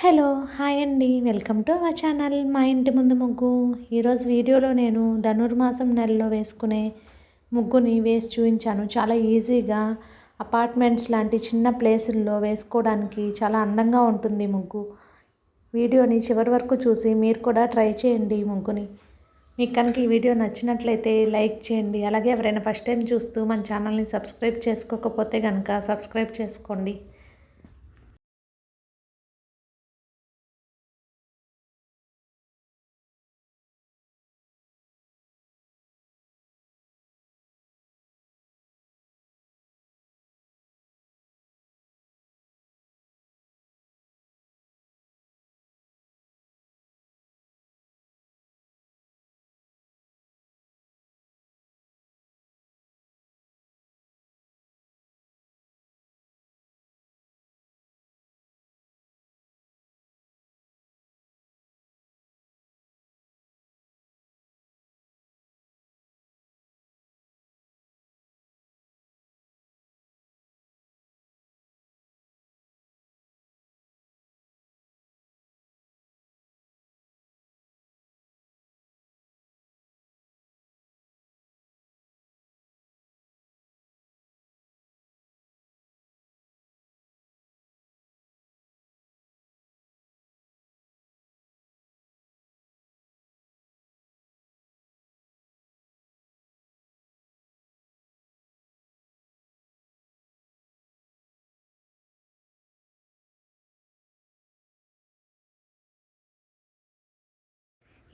Hello hi అండి. Welcome to our channel మా ఇంటి ముందు ముగ్గు. ఈరోజు వీడియోలో నేను ధనుర్మాసం నెలలో వేసుకునే ముగ్గుని వేసి చూపించాను. చాలా ఈజీగా అపార్ట్మెంట్స్ లాంటి చిన్న ప్లేసుల్లో వేసుకోవడానికి చాలా అందంగా ఉంటుంది ముగ్గు. వీడియోని చివరి వరకు చూసి మీరు కూడా ట్రై చేయండి ఈ ముగ్గుని. మీకు కనుక ఈ వీడియో నచ్చినట్లయితే లైక్ చేయండి. అలాగే ఎవరైనా ఫస్ట్ టైం చూస్తూ మన ఛానల్ని సబ్స్క్రైబ్ చేసుకోకపోతే కనుక సబ్స్క్రైబ్ చేసుకోండి.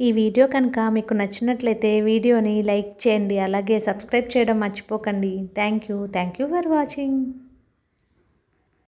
ఈ వీడియో కనుక మీకు నచ్చినట్లయితే వీడియోని లైక్ చేయండి అలాగే సబ్స్క్రైబ్ చేయడం మర్చిపోకండి. Thank you. Thank you for watching.